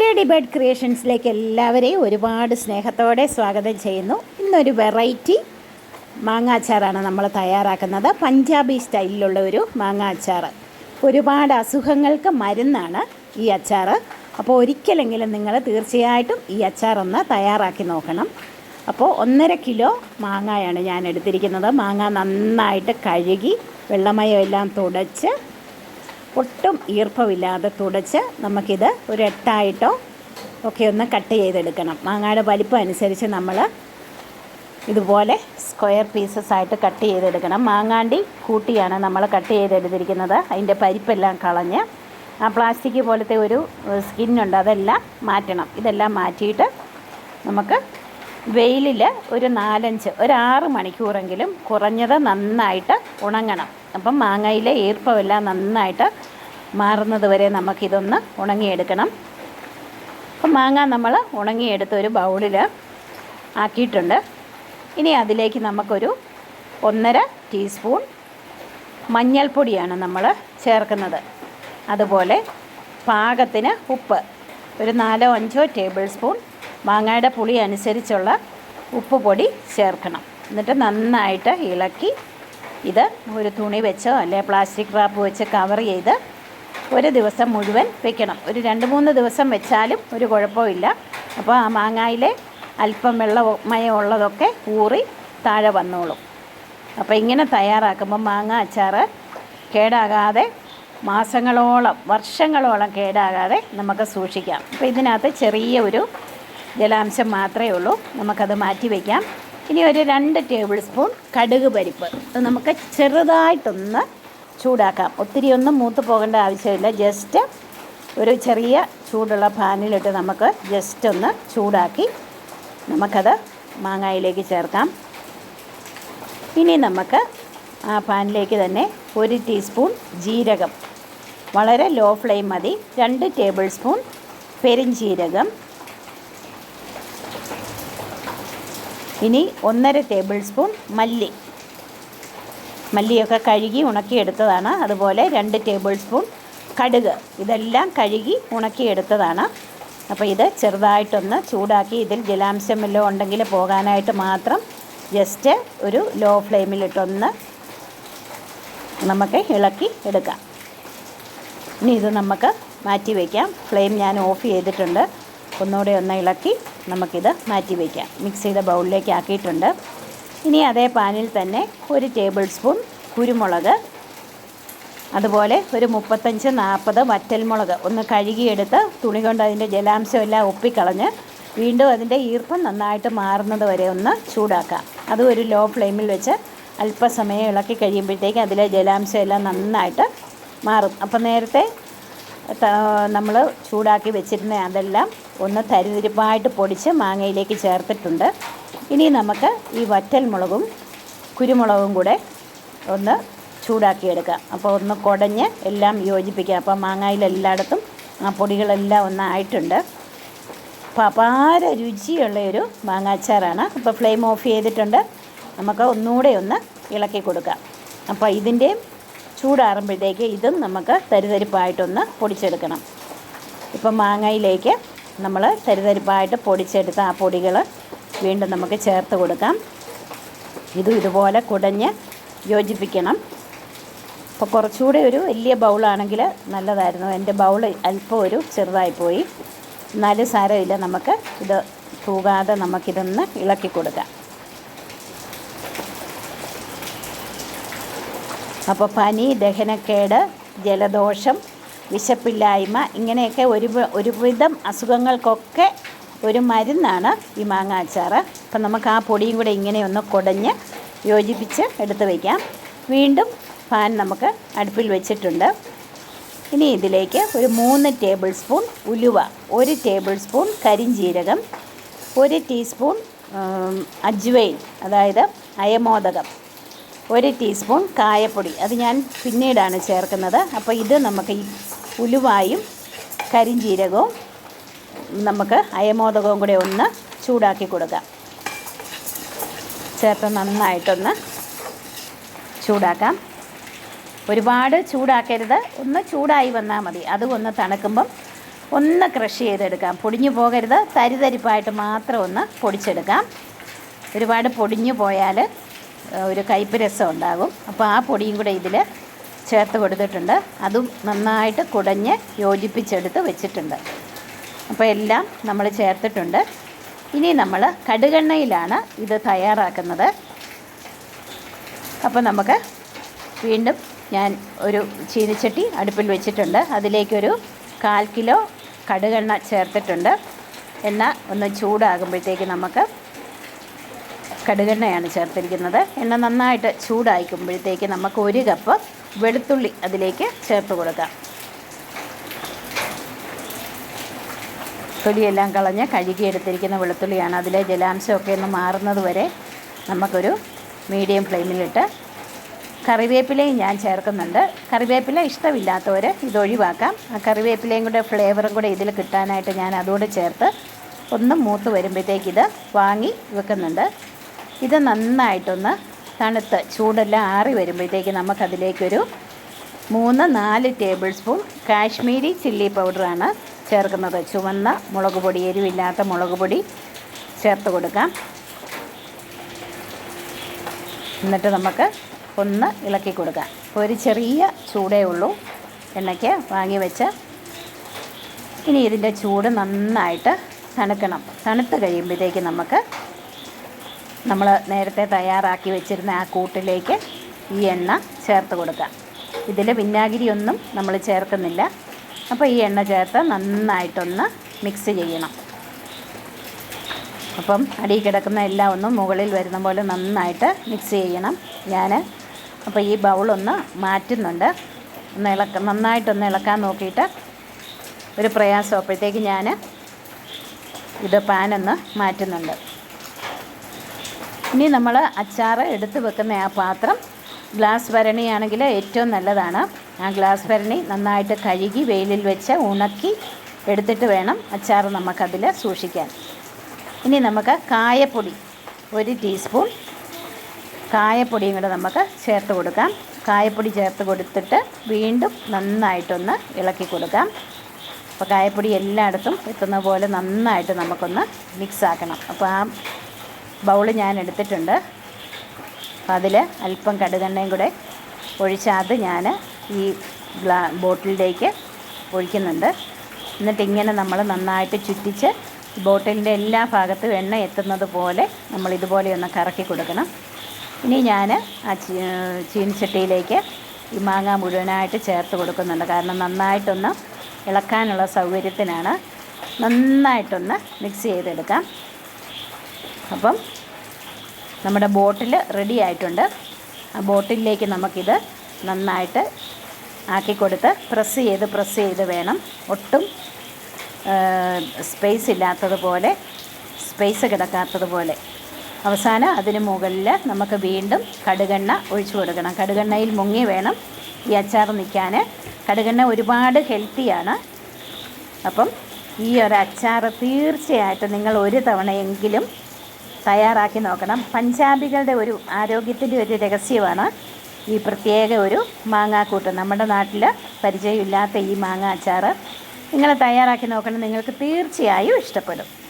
Lady bird ക്രിയേഷൻസിലേക്ക് എല്ലാവരെയും ഒരുപാട് സ്നേഹത്തോടെ സ്വാഗതം ചെയ്യുന്നു. ഇന്നൊരു വെറൈറ്റി മാങ്ങ അച്ചാറാണ് നമ്മൾ തയ്യാറാക്കുന്നത്. പഞ്ചാബി സ്റ്റൈലിലുള്ള ഒരു മാങ്ങ അച്ചാർ ഒരുപാട് അസുഖങ്ങൾക്ക് മരുന്നാണ് ഈ അച്ചാർ അപ്പോൾ ഒരിക്കലെങ്കിലും നിങ്ങൾ തീർച്ചയായിട്ടും ഈ അച്ചാർ ഒന്ന് തയ്യാറാക്കി നോക്കണം. അപ്പോൾ ഒന്നര കിലോ മാങ്ങയാണ് ഞാൻ എടുത്തിരിക്കുന്നത്. മാങ്ങ നന്നായിട്ട് കഴുകി വെള്ളമയം എല്ലാം തുടച്ച് ഒട്ടും ഈർപ്പമില്ലാതെ തുടച്ച് നമുക്കിത് ഒരു എട്ടായിട്ടോ ഒക്കെ ഒന്ന് കട്ട് ചെയ്തെടുക്കണം. മാങ്ങയുടെ വലിപ്പം അനുസരിച്ച് നമ്മൾ ഇതുപോലെ സ്ക്വയർ പീസസ് ആയിട്ട് കട്ട് ചെയ്തെടുക്കണം. മാങ്ങാണ്ടി കൂട്ടിയാണ് നമ്മൾ കട്ട് ചെയ്തെടുത്തിരിക്കുന്നത്. അതിന്റെ പരിപ്പെല്ലാം കളഞ്ഞ് ആ പ്ലാസ്റ്റിക് പോലത്തെ ഒരു സ്കിന്നുണ്ട് അതെല്ലാം മാറ്റണം. ഇതെല്ലാം മാറ്റിയിട്ട് നമുക്ക് വെയിലിൽ ഒരു നാലഞ്ച് ഒരു ആറ് മണിക്കൂറെങ്കിലും കുറഞ്ഞത് നന്നായിട്ട് ഉണങ്ങണം. അപ്പം മാങ്ങയിലെ ഈർപ്പമെല്ലാം നന്നായിട്ട് മാറുന്നത് വരെ നമുക്കിതൊന്ന് ഉണങ്ങിയെടുക്കണം. അപ്പം മാങ്ങ നമ്മൾ ഉണങ്ങിയെടുത്ത് ഒരു ബൗളിൽ ആക്കിയിട്ടുണ്ട്. ഇനി അതിലേക്ക് നമുക്കൊരു ഒന്നര ടീസ്പൂൺ മഞ്ഞൾപ്പൊടിയാണ് നമ്മൾ ചേർക്കുന്നത്. അതുപോലെ പാകത്തിന് ഉപ്പ് ഒരു നാലോ അഞ്ചോ ടേബിൾ സ്പൂൺ മാങ്ങയുടെ പുളി അനുസരിച്ചുള്ള ഉപ്പ് പൊടി ചേർക്കണം. എന്നിട്ട് നന്നായിട്ട് ഇളക്കി ഇത് ഒരു തുണി വെച്ചോ അല്ലെ പ്ലാസ്റ്റിക് റാപ്പ് വെച്ച് കവർ ചെയ്ത് ഒരു ദിവസം മുഴുവൻ വെക്കണം. ഒരു രണ്ട് മൂന്ന് ദിവസം വെച്ചാലും ഒരു കുഴപ്പമില്ല. അപ്പോൾ ആ മാങ്ങായിലെ അല്പം വെള്ളമയം ഉള്ളതൊക്കെ ഊറി താഴെ വന്നോളും. അപ്പോൾ ഇങ്ങനെ തയ്യാറാക്കുമ്പോൾ മാങ്ങ അച്ചാർ കേടാകാതെ മാസങ്ങളോളം വർഷങ്ങളോളം കേടാകാതെ നമുക്ക് സൂക്ഷിക്കാം. അപ്പോൾ ഇതിനകത്ത് ചെറിയ ഒരു ജലാംശം മാത്രമേ ഉള്ളൂ. നമുക്കത് മാറ്റി വയ്ക്കാം ഇനി ഒരു രണ്ട് ടേബിൾ സ്പൂൺ കടുക് പരിപ്പ്. അത് നമുക്ക് ചെറുതായിട്ടൊന്ന് ചൂടാക്കാം. ഒത്തിരി ഒന്നും മൂത്ത് പോകേണ്ട ആവശ്യമില്ല. ജസ്റ്റ് ഒരു ചെറിയ ചൂടുള്ള പാനിലിട്ട് നമുക്ക് ജസ്റ്റ് ഒന്ന് ചൂടാക്കി നമുക്കത് മാങ്ങായിലേക്ക് ചേർക്കാം. ഇനി നമുക്ക് ആ പാനിലേക്ക് തന്നെ ഒരു ടീസ്പൂൺ ജീരകം. വളരെ ലോ ഫ്ലെയിം മതി. രണ്ട് ടേബിൾ സ്പൂൺ പെരിഞ്ജീരകം ഇനി ഒന്നര ടേബിൾ സ്പൂൺ മല്ലി. മല്ലിയൊക്കെ കഴുകി ഉണക്കിയെടുത്തതാണ്. അതുപോലെ രണ്ട് ടേബിൾ സ്പൂൺ കടുക്. ഇതെല്ലാം കഴുകി ഉണക്കിയെടുത്തതാണ്. അപ്പോൾ ഇത് ചെറുതായിട്ടൊന്ന് ചൂടാക്കി ഇതിൽ ജലാംശം വല്ലതും ഉണ്ടെങ്കിൽ പോകാനായിട്ട് മാത്രം ജസ്റ്റ് ഒരു ലോ ഫ്ലെയിമിലിട്ടൊന്ന് നമുക്ക് ഇളക്കി എടുക്കാം. ഇനി ഇത് നമുക്ക് മാറ്റി വയ്ക്കാം. ഫ്ലെയിം ഞാൻ ഓഫ് ചെയ്തിട്ടുണ്ട്. ഒന്നുകൂടെ ഒന്ന് ഇളക്കി നമുക്കിത് മാറ്റി വയ്ക്കാം. മിക്സ് ചെയ്ത ബൗളിലേക്ക് ആക്കിയിട്ടുണ്ട്. ഇനി അതേ പാനിൽ തന്നെ ഒരു ടേബിൾ സ്പൂൺ കുരുമുളക് അതുപോലെ ഒരു മുപ്പത്തഞ്ച് നാൽപ്പത് വറ്റൽമുളക് ഒന്ന് കഴുകിയെടുത്ത് തുണി കൊണ്ട് അതിന്റെ ജലാംശം എല്ലാം ഒപ്പിക്കളഞ്ഞ് വീണ്ടും അതിന്റെ ഈർപ്പം നന്നായിട്ട് മാറുന്നത് വരെ ഒന്ന് ചൂടാക്കാം. അതും ഒരു ലോ ഫ്ലെയിമിൽ വെച്ച് അല്പസമയം ഇളക്കി കഴിയുമ്പോഴത്തേക്ക് അതിലെ ജലാംശം എല്ലാം നന്നായിട്ട് മാറും. അപ്പം നേരത്തെ നമ്മൾ ചൂടാക്കി വെച്ചിരുന്ന അതെല്ലാം ഒന്ന് തരിതിരിപ്പായിട്ട് പൊടിച്ച് മാങ്ങയിലേക്ക് ചേർത്തിട്ടുണ്ട്. ഇനി നമുക്ക് ഈ വറ്റൽ മുളകും കുരുമുളകും കൂടെ ഒന്ന് ചൂടാക്കിയെടുക്കാം അപ്പോൾ ഒന്ന് കുടഞ്ഞ് എല്ലാം യോജിപ്പിക്കുക അപ്പോൾ മാങ്ങയിൽ എല്ലായിടത്തും ആ പൊടികളെല്ലാം ഒന്നായിട്ടുണ്ട് അപ്പോൾ അപാര രുചിയുള്ള ഒരു മാങ്ങാച്ചാറാണ്. അപ്പോൾ ഫ്ലെയിം ഓഫ് ചെയ്തിട്ടുണ്ട്. നമുക്ക് ഒന്നുകൂടെ ഒന്ന് ഇളക്കി കൊടുക്കാം. അപ്പോൾ ഇതിന്റെയും ചൂടാറുമ്പോഴത്തേക്ക് ഇതും നമുക്ക് തരിതരിപ്പായിട്ടൊന്ന് പൊടിച്ചെടുക്കണം. ഇപ്പം മാങ്ങയിലേക്ക് നമ്മൾ തരിതരിപ്പായിട്ട് പൊടിച്ചെടുത്ത ആ പൊടികൾ വീണ്ടും നമുക്ക് ചേർത്ത് കൊടുക്കാം. ഇതും ഇതുപോലെ കുടഞ്ഞ് യോജിപ്പിക്കണം. അപ്പോൾ കുറച്ചുകൂടെ ഒരു വലിയ ബൗളാണെങ്കിൽ നല്ലതായിരുന്നു. എന്റെ ബൗൾ അല്പം ഒരു ചെറുതായിപ്പോയി. എന്നാലും സാരമില്ല. നമുക്ക് ഇത് തൂകാതെ നമുക്കിതൊന്ന് ഇളക്കി കൊടുക്കാം. അപ്പോൾ പനി ദഹനക്കേട് ജലദോഷം വിശപ്പില്ലായ്മ ഇങ്ങനെയൊക്കെ ഒരു ഒരുവിധം അസുഖങ്ങൾക്കൊക്കെ ഒരു മരുന്നാണ് ഈ മാങ്ങ അച്ചാർ അപ്പം നമുക്ക് ആ പൊടിയും കൂടെ ഇങ്ങനെ ഒന്ന് കുടഞ്ഞ് യോജിപ്പിച്ച് എടുത്തു വയ്ക്കാം വീണ്ടും പാൻ നമുക്ക് അടുപ്പിൽ വെച്ചിട്ടുണ്ട്. ഇനി ഇതിലേക്ക് ഒരു മൂന്ന് ടേബിൾ സ്പൂൺ ഉലുവ ഒരു ടേബിൾ സ്പൂൺ കരിഞ്ജീരകം ഒരു ടീസ്പൂൺ അജ്വൈൻ അതായത് അയമോദകം. ഒരു ടീസ്പൂൺ കായപ്പൊടി. അത് ഞാൻ പിന്നീടാണ് ചേർക്കുന്നത്. അപ്പോൾ ഇത് നമുക്ക് ഈ ഉലുവായും കരിഞ്ജീരകവും നമുക്ക് അയമോദകവും കൂടെ ഒന്ന് ചൂടാക്കി കൊടുക്കാം ചേർത്ത് നന്നായിട്ടൊന്ന് ചൂടാക്കാം. ഒരുപാട് ചൂടാക്കരുത്. ഒന്ന് ചൂടായി വന്നാൽ മതി. അത് ഒന്ന് തണുക്കുമ്പം ഒന്ന് ക്രഷ് ചെയ്തെടുക്കാം. പൊടിഞ്ഞു പോകരുത്. തരിതരിപ്പായിട്ട് മാത്രം ഒന്ന് പൊടിച്ചെടുക്കാം. ഒരുപാട് പൊടിഞ്ഞു പോയാൽ ഒരു കയ്പ് രസം ഉണ്ടാകും. അപ്പോൾ ആ പൊടിയും കൂടെ ഇതിൽ ചേർത്ത് കൊടുത്തിട്ടുണ്ട്. അതും നന്നായിട്ട് കുടഞ്ഞ് യോജിപ്പിച്ചെടുത്ത് വെച്ചിട്ടുണ്ട്. അപ്പോൾ എല്ലാം നമ്മൾ ചേർത്തിട്ടുണ്ട്. ഇനി നമ്മൾ കടുകെണ്ണയിലാണ് ഇത് തയ്യാറാക്കുന്നത്. അപ്പോൾ നമുക്ക് വീണ്ടും ഞാൻ ഒരു ചീനിച്ചട്ടി അടുപ്പിൽ വെച്ചിട്ടുണ്ട്. അതിലേക്കൊരു കാൽ കിലോ കടുകെണ്ണ ചേർത്തിട്ടുണ്ട്. എണ്ണ ഒന്ന് ചൂടാകുമ്പോഴത്തേക്ക് നമുക്ക് കടുകെണ്ണയാണ് ചേർത്തിരിക്കുന്നത്. എണ്ണ നന്നായിട്ട് ചൂടായിക്കുമ്പോഴത്തേക്ക് നമുക്ക് ഒരു കപ്പ് വെളുത്തുള്ളി അതിലേക്ക് ചേർത്ത് കൊടുക്കാം. തൊലിയെല്ലാം കളഞ്ഞ് കഴുകിയെടുത്തിരിക്കുന്ന വെളുത്തുള്ളിയാണ് അതിലെ ജലാംശമൊക്കെ ഒന്ന് മാറുന്നത് വരെ നമുക്കൊരു മീഡിയം ഫ്ലെയിമിലിട്ട് കറിവേപ്പിലയും ഞാൻ ചേർക്കുന്നുണ്ട്. കറിവേപ്പില ഇഷ്ടമില്ലാത്തവർ ഇതൊഴിവാക്കാം ആ കറിവേപ്പിലയും കൂടെ ഫ്ലേവറും കൂടെ ഇതിൽ കിട്ടാനായിട്ട് ഞാൻ അതുകൂടെ ചേർത്ത് ഒന്ന് മൂത്ത് വരുമ്പോഴത്തേക്ക് ഇത് വാങ്ങി വെക്കുന്നുണ്ട്. ഇത് നന്നായിട്ടൊന്ന് തണുത്ത് ചൂടെല്ലാം ആറി വരുമ്പോഴത്തേക്ക് നമുക്കതിലേക്കൊരു മൂന്ന് നാല് ടേബിൾ സ്പൂൺ കാശ്മീരി ചില്ലി പൗഡറാണ് ചേർക്കുന്നത്. ചുവന്ന മുളക് പൊടി എരിവില്ലാത്ത മുളക് പൊടി ചേർത്ത് കൊടുക്കാം. എന്നിട്ട് നമുക്ക് ഒന്ന് ഇളക്കി കൊടുക്കാം. ഒരു ചെറിയ ചൂടേ ഉള്ളൂ. എണ്ണയ്ക്ക് വാങ്ങി വെച്ച് ഇനി ഇതിന്റെ ചൂട് നന്നായിട്ട് തണുക്കണം. തണുത്ത് കഴിയുമ്പോഴത്തേക്ക് നമുക്ക് നമ്മൾ നേരത്തെ തയ്യാറാക്കി വെച്ചിരുന്ന ആ കൂട്ടിലേക്ക് ഈ എണ്ണ ചേർത്ത് കൊടുക്കുക. ഇതിൽ വിനാഗിരി ഒന്നും നമ്മൾ ചേർക്കുന്നില്ല. അപ്പോൾ ഈ എണ്ണ ചേർത്ത് നന്നായിട്ടൊന്ന് മിക്സ് ചെയ്യണം. അപ്പം അടി കിടക്കുന്ന എല്ലാം ഒന്നും മുകളിൽ വരുന്ന പോലെ നന്നായിട്ട് മിക്സ് ചെയ്യണം. ഞാൻ അപ്പോൾ ഈ ബൗളൊന്ന് മാറ്റുന്നുണ്ട്. ഒന്ന് ഇളക്ക നന്നായിട്ടൊന്ന് ഇളക്കാൻ നോക്കിയിട്ട് ഒരു പ്രയാസം അപ്പോഴത്തേക്ക് ഞാൻ ഇത് പാനൊന്ന് മാറ്റുന്നുണ്ട്. ഇനി നമ്മൾ അച്ചാർ എടുത്ത് വെക്കുന്ന ആ പാത്രം ഗ്ലാസ് ഭരണിയാണെങ്കിൽ ഏറ്റവും നല്ലതാണ്. ആ ഗ്ലാസ് ഭരണി നന്നായിട്ട് കഴുകി വെയിലിൽ വെച്ച് ഉണക്കി എടുത്തിട്ട് വേണം അച്ചാർ നമുക്കതിൽ സൂക്ഷിക്കാൻ. ഇനി നമുക്ക് കായപ്പൊടി ഒരു ടീസ്പൂൺ കായപ്പൊടിയും കൂടെ നമുക്ക് ചേർത്ത് കൊടുക്കാം. കായപ്പൊടി ചേർത്ത് കൊടുത്തിട്ട് വീണ്ടും നന്നായിട്ടൊന്ന് ഇളക്കി കൊടുക്കാം. അപ്പോൾ കായപ്പൊടി എല്ലായിടത്തും എത്തുന്ന പോലെ നന്നായിട്ട് നമുക്കൊന്ന് മിക്സ് ആക്കണം. അപ്പോൾ ആ ബൗൾ ഞാൻ എടുത്തിട്ടുണ്ട്. അതിൽ അല്പം കടുകെണ്ണയും കൂടെ ഒഴിച്ച് അത് ഞാൻ ഈ ഗ്ലാ ബോട്ടിലിലേക്ക് ഒഴിക്കുന്നുണ്ട്. എന്നിട്ട് ഇങ്ങനെ നമ്മൾ നന്നായിട്ട് ചുറ്റിച്ച് ബോട്ടിലിന്റെ എല്ലാ ഭാഗത്തും എണ്ണ എത്തുന്നത് പോലെ നമ്മൾ ഇതുപോലെ ഒന്ന് കറക്കി കൊടുക്കണം. ഇനി ഞാൻ ആ ചീനിച്ചട്ടിയിലേക്ക് ഈ മാങ്ങ മുഴുവനായിട്ട് ചേർത്ത് കൊടുക്കുന്നുണ്ട്. കാരണം നന്നായിട്ടൊന്ന് ഇളക്കാനുള്ള സൗകര്യത്തിനാണ് നന്നായിട്ടൊന്ന് മിക്സ് ചെയ്തെടുക്കാം. അപ്പം നമ്മുടെ ബോട്ടിൽ റെഡി ആയിട്ടുണ്ട്. ആ ബോട്ടിലേക്ക് നമുക്കിത് നന്നായിട്ട് ആക്കി കൊടുത്ത് പ്രസ് ചെയ്ത് പ്രസ് ചെയ്ത് വേണം. ഒട്ടും സ്പേസ് ഇല്ലാത്തതുപോലെ സ്പേസ് കിടക്കാത്തതുപോലെ അവസാനം അതിന് മുകളിൽ നമുക്ക് വീണ്ടും കടുകെണ്ണ ഒഴിച്ചു കൊടുക്കണം. കടുകെണ്ണയിൽ മുങ്ങി വേണം ഈ അച്ചാർ നിൽക്കാൻ കടുകെണ്ണ ഒരുപാട് ഹെൽത്തിയാണ് അപ്പം ഈ ഒരു അച്ചാർ തീർച്ചയായിട്ടും നിങ്ങൾ ഒരു തവണയെങ്കിലും തയ്യാറാക്കി നോക്കണം. പഞ്ചാബികളുടെ ഒരു ആരോഗ്യത്തിന്റെ ഒരു രഹസ്യമാണ് ഈ പ്രത്യേക ഒരു മാങ്ങാക്കൂട്ട്. നമ്മുടെ നാട്ടിൽ പരിചയമില്ലാത്ത ഈ മാങ്ങ അച്ചാർ നിങ്ങൾ തയ്യാറാക്കി നോക്കണം. നിങ്ങൾക്ക് തീർച്ചയായും ഇഷ്ടപ്പെടും.